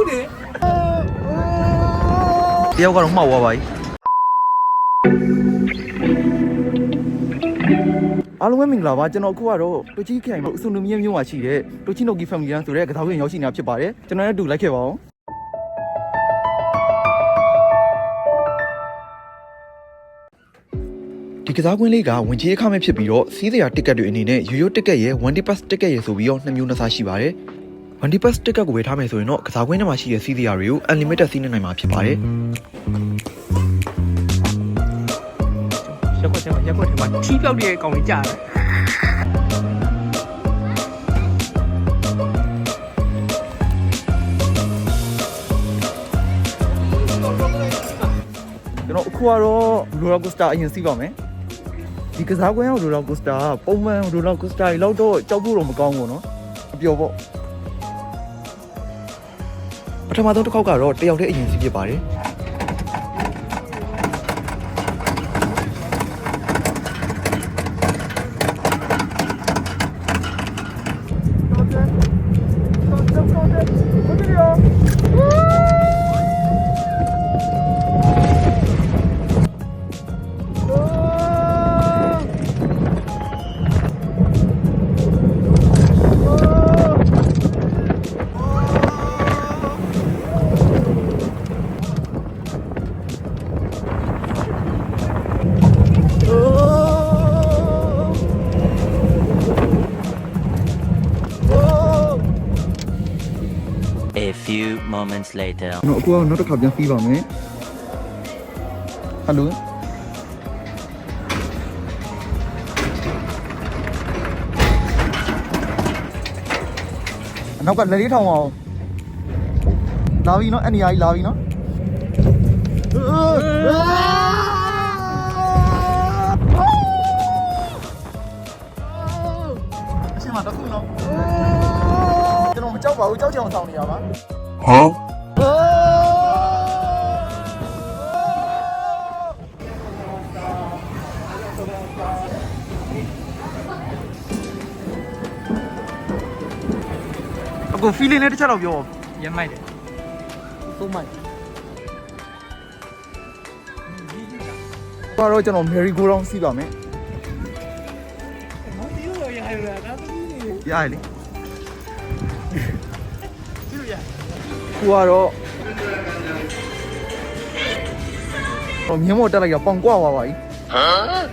က်တယ်တယောက်ကတော့မှောက်သွားပါပြီအားလုံးပဲမင်္ဂလာပါကျွန်တော်အခုကတော့တူချီခိုင်မှာအစုံနမီယမျိုးမှာရှိတဲ့တူချီနိုကီဖမ်မီလန်ဆိုတဲ့ကစားဝင်ရောက်ရှိနေတာဖြစ်ပါတယ်ကျွန်တော်လည်းအတူလိုက်ခဲ့ပါအောင်ဒီကစားကွင်းလေးကဝင်ကြီးအခမဲ့ဖြစ်ပြီးတော့စီးစရာတစ်ကတ်တွေအနေနဲ့ရိုးရိုးတစ်ကတ်ရဲ့ one day pass တစ်ကတ်ရဲ့ဆိုပြီးတော့နှစ်မျိုးနှစ်စားရှိပါတယ် one day pass တစ်ကတ်ကိုဝယ်ထားမယ်ဆိုရင်တော့ကစားကွင်းထဲမှာရှိတဲ့စီးစရာတွေကို unlimited စီးနေနိုင်မှာဖြစ်ပါတယ် ရက်ကွက်ထဲမှာရက်ကွက်ထဲမှာထီးပြောက်တဲ့ကောင်ကြီးကြားတယ် ကျွန်တော်အခုကတော့ roller coaster အရင်စီးပါမယ်ဒီကစားကွင်းရောက် roller coaster ကပုံမှန် roller coaster တွေလောက်တော့ကြောက်ဖို့တော့မကောင်းဘူးเนาะအပျော်ပေါ့ ပထမဆုံးတစ်ခေါက်ကတော့တယောက်တည်းအရင်စီးဖြစ်ပါတယ် moments later. ကျွန်တော်အခုကတော့နောက်တစ်ခါပြန်စီးပါမယ်ဟယ်လိုအနောက်ကလက်လေးထောင်အောင်လာပြီနော်အဲ့နေရာကြီးလာပြီနော်အရှင်မတခုနော်ကျွန်တော်မကြောက်ပါဘူးကြောက်ကြအောင်ဆောင်နေရပါအ ခု feeling လေးတစ်ချက်တော့ပြောရမ်းမိုက်တယ်သုံးမိုက်ပါတော့ကျွန်တော် merry go round စီးပါမယ်မတီးလို့ရရတာဒါသမီးနေရရလေတီးလို့ရခုကတော့ဟိုမြင်းမော်တက်လိုက်တော့ပေါင်ကွာသွားပါပြီဟမ်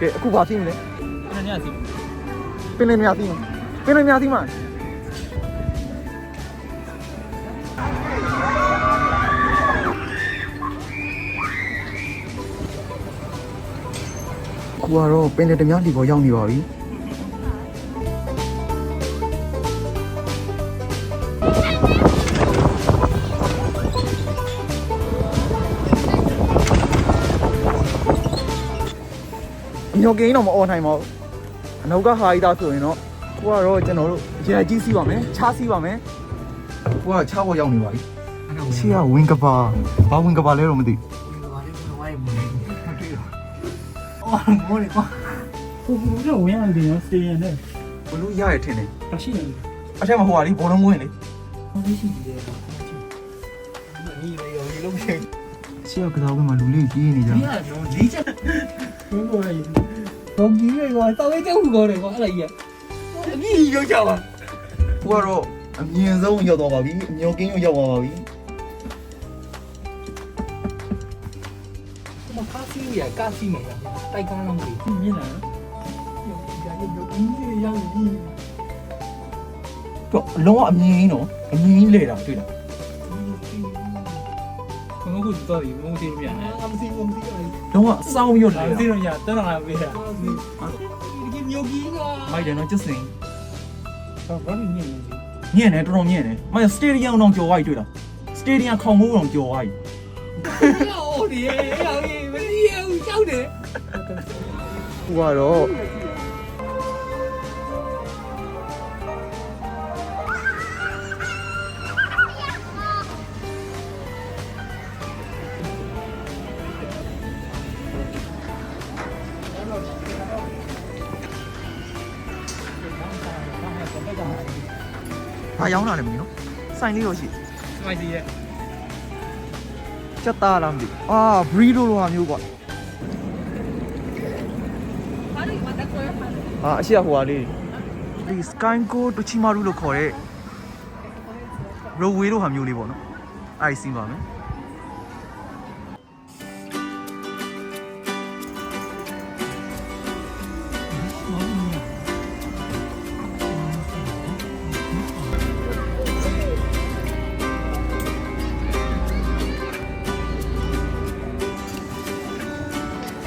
ကဲအခုဘာသိမလဲအဲ့ညစီပင်လယ်မြာသိမပင်လယ်မြာသိမ ခုကတော့ပင်လယ်တများလီပေါ်ရောက်နေပါပြီညော်ကင်းတော့မអော်နိုင်ပါဘူးအနောက်ကဟာရီတာဆိုရင်တော့ကိုကတော့ကျွန်တော်တို့ရဲကြီးစီးပါမယ်ချားစီးပါမယ်ကိုကချားပေါ်ရောက်နေပါပြီချီကဝင်းကပါဘာဝင်းကပါလဲတော့မသိဘာ အော်မောလေကွာဟိုကတော့ဝင်ရတယ်နော်စတေးရနဲ့ဘလို့ရရထင်တယ်တရှိနေအထက်မှာဟိုဟာလေးဘောလုံးမွင်းလေဟိုရှိတယ်ကွာဒီလေရောဒီလုံးရှိချီကကစားဝင်းမှာလူလေးကြီးနေကြဒီကတော့လေးချက်ဘုံပေါ်ရဘုံကြီးရေကွာတောက်လေးတဲ့ဟူကောတယ်ကွာအဲ့ဒါကြီးကအမြင့်ရောက်ကြပါကိုကတော့အမြင့်ဆုံးရောက်သွားပါပြီအမြော်ကင်းရောက်သွားပါပြီမကားစီးရကားစီးမယ် တိုက်ကားလုံးကြီးမြင်လားယောက်ျားရဲ့ယောက်ျားရောက်ပြီတော့အလုံးဝအမြင့်ကြီးနော်အမြင့်ကြီးလေတာတွေ့လားဘုံကူတော့ဒီဘုံစီးလို့ပြန်တယ်အမစီးဘုံစီးရလုံးဝအဆောင်ရွတ်လာလေစီးတာတော့ရတန်းလာပေးတာဒီမျိုးကြီးကမိုက်တယ်နော်ကျစင်ဘာဘာမြင်နေလဲမြင့်တယ်တော်တော်မြင့်တယ်မိုက်စတေဒီယမ်တော့ကြော်သွားပြီတွေ့လားစတေဒီယမ်ခေါင်မိုးတော့ကြော်သွားပြီအော်ဒီရေရောင်ရေမစီးရဘူးကြောက်တယ် ဟိုကတော့ဘာရောင်းတာလဲမသိနော်စိုင်လေးတော့ရှိမိုက်စီရဲ့စက်သားလားမသိဘူးအာဘရီလိုလို ဟာမျိုးကွာအာအရှိရဟိုဟာလေးဒီ sky go တချီမာရူလို့ခေါ်တဲ့ roadway လို့ဟာမျိုးလေးပေါ့နော်အဲ့ဒီစီးပါမယ်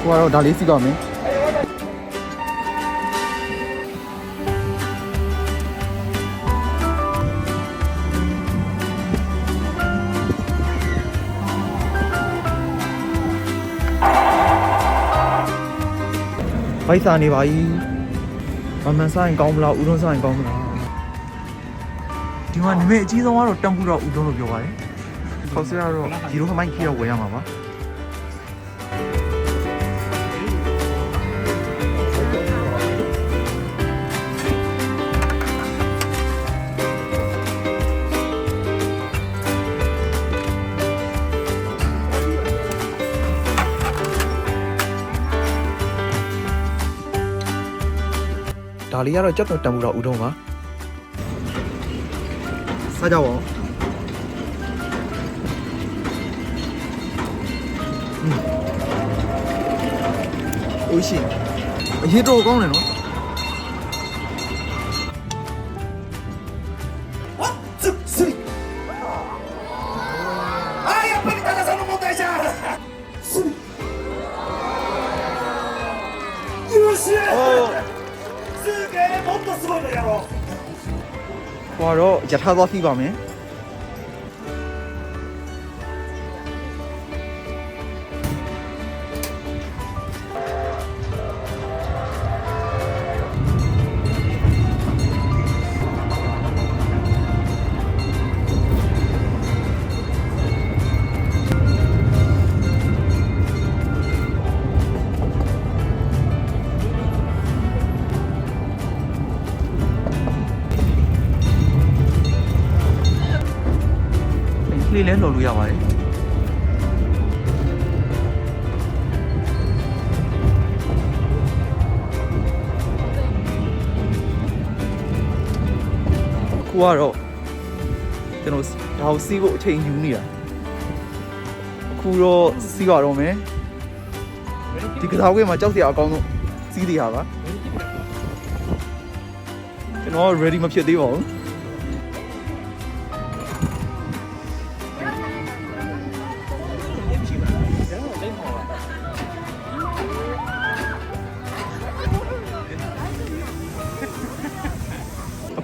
ကိုကတော့ဒါလေးစီးပါမယ် ဘိုက်စာနေပါ E မမန်ဆိုင်ကောင်းမလားဥဒုံဆိုင်ကောင်းမလားဒီမှာနမေအကြီးဆုံးကတော့တမ်ပူတော့ဥဒုံလို့ပြောပါတယ်ခေါက်စရတော့ဒီလိုမှမိုက်ခီတော့ဝယ်ရမှာပါ ဒါလေးကတော့ကြက်တော်တံမူတော့ဥထုံးပါစားကြပါဦးဟွန်းအိုးရှိအရေးတော်ကောင်းတယ်နော် ဟောတော့ရထားသွားပြီးပါမယ် လေးလဲလှော်လို့ရပါတယ်ခုကတော့ကျွန်တော်ဒါကိုစီးဖို့အချိန်ယူနေတာအခုတော့စီးပါတော့မယ်ဒီကစားကွင်းမှာကြောက်စရာအကောင်းဆုံးစီးသေးတာပါကျွန်တော် ready မဖြစ်သေးပါဘူး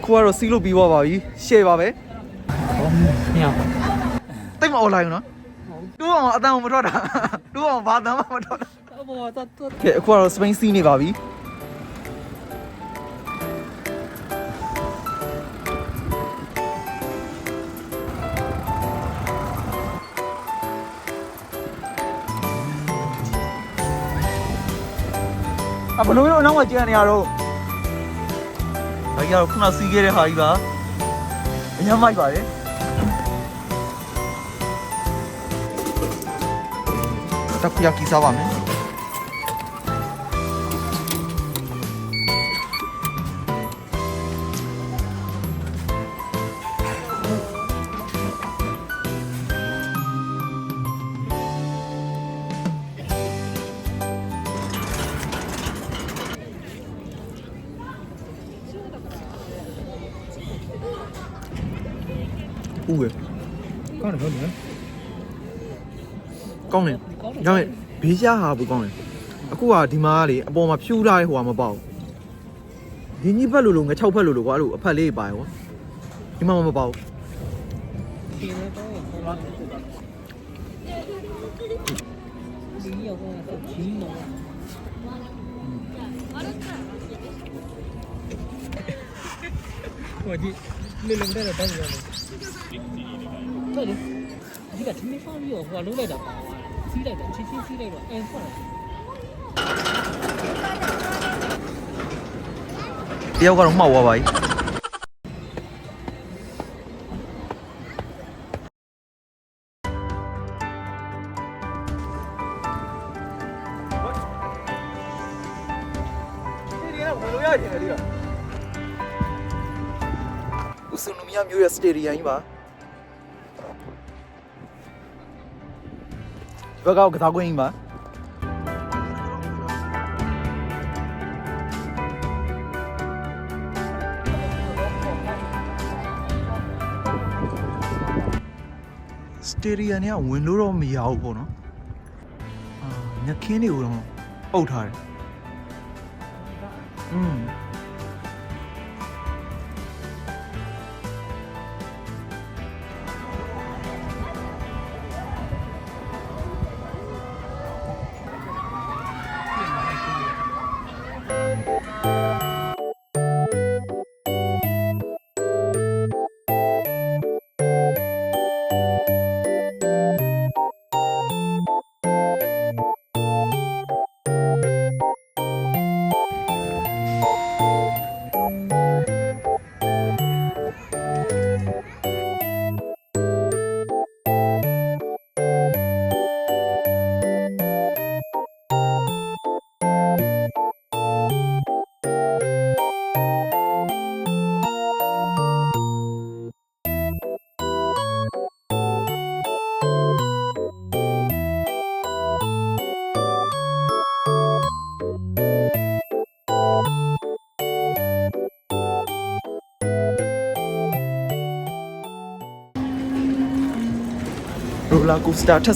ခုကတော့စီးလို့ပြီးသွားပါပြီရှယ်ပါပဲညောင်တိတ်မអော်လိုက်ဘူးနော်တူအောင်အတန်မထွက်တာတူအောင်ဘာတမ်းမှမထွက်တာအဘောတတ်တတ်ကဲအခုကတော့စပိန်စီးနေပါပြီအဘလို့လို့နောက်မှကြည့်ရနေရတော့ဒါ ကြီးကတော့ခုနစီးခဲ့တဲ့ဟာကြီးပါအများမိုက်ပါတယ်တက်ခုရကီစားပါမယ် ဟုတ်ကဲ့ကောင်းတယ်ဟုတ်တယ်ကောင်းတယ်ဒါပေမဲ့ဘေးရှားဟာဘူးကောင်းတယ်အခုကဒီမှာကလေအပေါ်မှာဖြူထားတဲ့ဟိုကမပေါ့ဒီကြီးဖက်လို့လို့ငချောက်ဖက်လို့လို့ကွာအဲ့လိုအဖက်လေးပါရောဒီမှာမပေါ့ဒီလည်းတော့ဟောလာဒီရောက်တော့ကြီးနော် ဟိုဒီလေလုံးတဲ့တော့တောင်းရတယ်တော်တယ်ဒီကထမင်းဖောင်းပြီးတော့ဟိုလုံးလိုက်တာပါသွားစီးလိုက်တာချင်းချင်းစီးလိုက်တော့အဲဖွင့်တယောက်ကတော့မှောက်သွားပါပြီ ဥစုနမီယာမျိုးရဲ့စတေဒီယမ်ကြီးပါဒီဘက်ကကစားကွင်းကြီးပါစတေဒီယမ်เนี่ยဝင်လို့တော့မရဘူးပေါ့နော်အာညခင်းတွေကိုတော့ပုတ်ထားတယ်อืม ရိုလာကိုစတာထ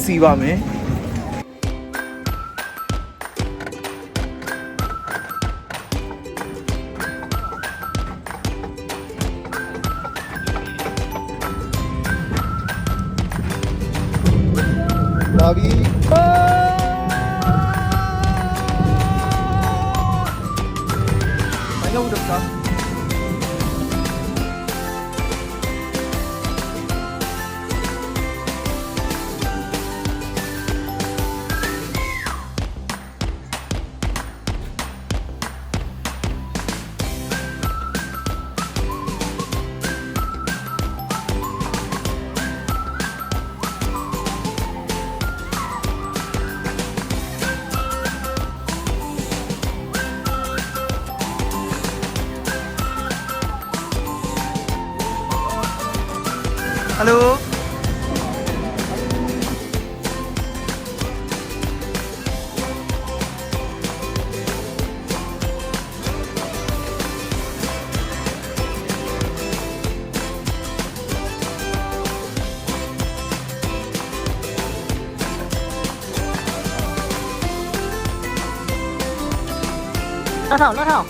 ပ်စီးပါမယ်လာပြီမရော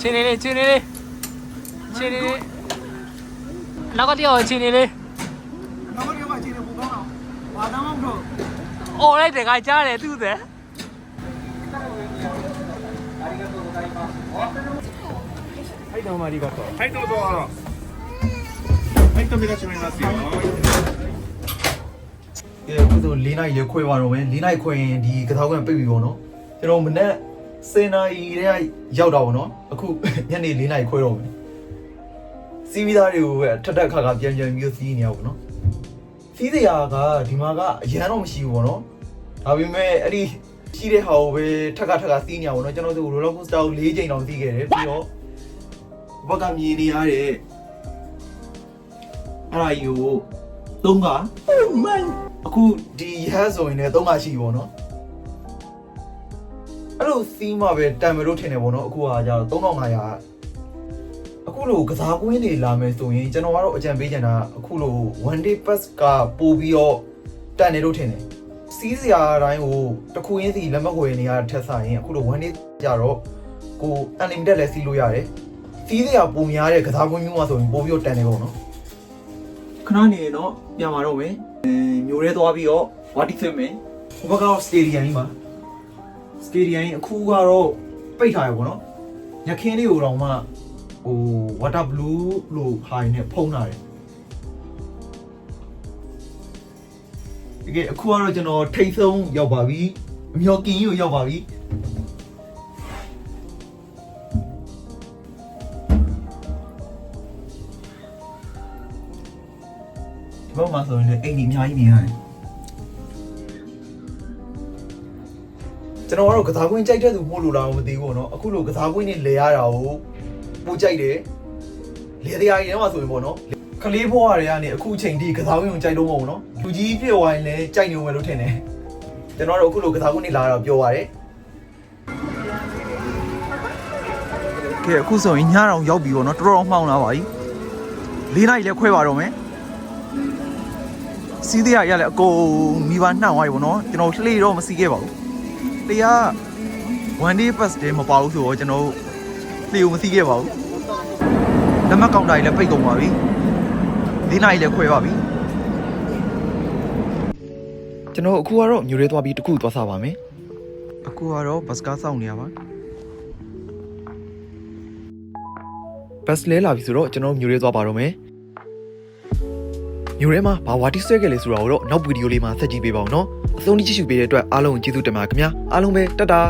ချင်းလေးလေးချင်းလေးလေးချင်းလေးလေးနောက်ကတယောက်ချင်းလေးလေး နောက်တစ်ခါမှချိန်နေပူကောင်းအောင်ဘာသာမှမဟုတ် အော်လိုက်တယ်ကကြားတယ်သူ့တဲ့ はいどうもありがとうはいどうぞはい扉閉めますよ ကဲအခုဆို၄နိုင်ရေခွဲသွားတော့မယ်၄နိုင်ခွဲရင်ဒီကသောကန်ပြိပြီပေါ့နော်ကျွန်တော်မနေ့ 10နာရီတည်းကရောက်တော့ပေါ့နော်အခုညနေ၄နိုင်ခွဲတော့မယ်စီးပြီးသားတွေကိုပဲထက်ထက်ခါခါပြန်ပြန်ပြီးစီးနေရပါပေါ့နော်စီးစရာကဒီမှာကအရန်တော့မရှိဘူးပေါ့နော်ဒါပေမဲ့အဲ့ဒီရှိတဲ့ဟာကိုပဲထက်ကထက်ကစီးနေရပါပေါ့နော်ကျွန်တော်တို့ roller coaster ကို၄ချိန်တောင်စီးခဲ့တယ်ပြီးတော့ဘက်ကမြင်နေရတဲ့အဲ့ဒါကြီးကိုသုံးကအခုဒီရဟဆိုရင်လည်းသုံးခါရှိပြီပေါ့နော်အဲ့ လိုစီးမှပဲတန်မလို့ထင်တယ်ပေါ့နော်အခုကကြတော့3500အခုလိုကစားကွင်းတွေလာမယ်ဆိုရင်ကျွန်တော်ကတော့အကြံပေးချင်တာအခုလို one day pass ကပို့ပြီးတော့တန်တယ်လို့ထင်တယ်စီးစရာတိုင်းကိုတစ်ခုချင်းစီလက်မဝယ်နေရတဲ့ထက်ဆိုင်ရင်အခုလို one day ကြတော့ကို unlimited လည်းစီးလို့ရတယ်စီးစရာပုံများတဲ့ကစားကွင်းမျိုးမှာဆိုရင်ပို့ပြီးတော့တန်တယ်ပေါ့နော်ခဏနေတော့ပြန်มาတော့မယ်အဲမျိုးရဲသွားပြီးတော့ဝါတီဆွဲမယ်ဟိုဘက်ကတော့စတေဒီယမ်ကြီးပါ စတေဒီယမ်ကြီးအခုကတော့ပိတ်ထားရပေါ့နော်ညခင်းလေးကိုတော့မှဟိုဝါတာဘလူးလို့ဟာရနဲ့ဖုံးထားတယ်ဒီကအခုကတော့ကျွန်တော်ထိတ်ဆုံးရောက်ပါပြီအမျော်ကင်ကြီးကိုရောက်ပါပြီဒီဘက်မှာဆိုရင်လည်းအိမ်ကြီးအများကြီးမြင်ရတယ် ကျွန်တော်ကတော့ကစားကွင်းကြိုက်တဲ့သူပို့လို့လားမသိဘူးပေါ့နော်အခုလိုကစားကွင်းနဲ့လဲရတာကိုပို့ကြိုက်တယ်လဲတရားကြီးထဲမှာဆိုရင်ပေါ့နော်ကလေးဘွားတွေကနေအခုအချိန်ထိကစားကွင်းကိုကြိုက်တော့မဟုတ်ဘူးနော်လူကြီးဖြစ်သွားရင်လည်းကြိုက်နေဦးမယ်လို့ထင်တယ်ကျွန်တော်တို့အခုလိုကစားကွင်းနဲ့လာတော့ပြောပါတယ်ကဲအခုဆိုရင်ညအောင်ရောက်ပြီပေါ့နော်တော်တော်မှောင်လာပါပြီ၄နာရီလည်းခွဲပါတော့မယ်စီးသေးရရလဲအကုန်မိဘနှောက်သွားပြီပေါ့နော်ကျွန်တော်လှေတော့မစီးခဲ့ပါဘူး လှေက one day pass တည်းမပါဘူးဆိုတော့ကျွန်တော်လှေကိုမစီးခဲ့ပါဘူးလက်မှတ်ကောင်တာကြီးလည်းပိတ်ကုန်ပါပြီဒီနိုင်လည်းခွဲပါပြီကျွန်တော်အခုကတော့မြို့ရဲသွားပြီးတခုသွားစားပါမယ်အခုကတော့ဘတ်စကားစောင့်နေရပါဘတ်လဲလာပြီဆိုတော့ကျွန်တော်မြို့ရဲသွားပါတော့မယ် မျိုးထဲမှာဘာဝါတီဆွဲခဲ့လဲဆိုတာကိုတော့နောက်ဗီဒီယိုလေးမှာဆက်ကြည့်ပေးပါဦးနော်အဆုံးထိကြည့်ရှုပေးတဲ့အတွက်အားလုံးကိုကျေးဇူးတင်ပါခင်ဗျာအားလုံးပဲတတ်တာ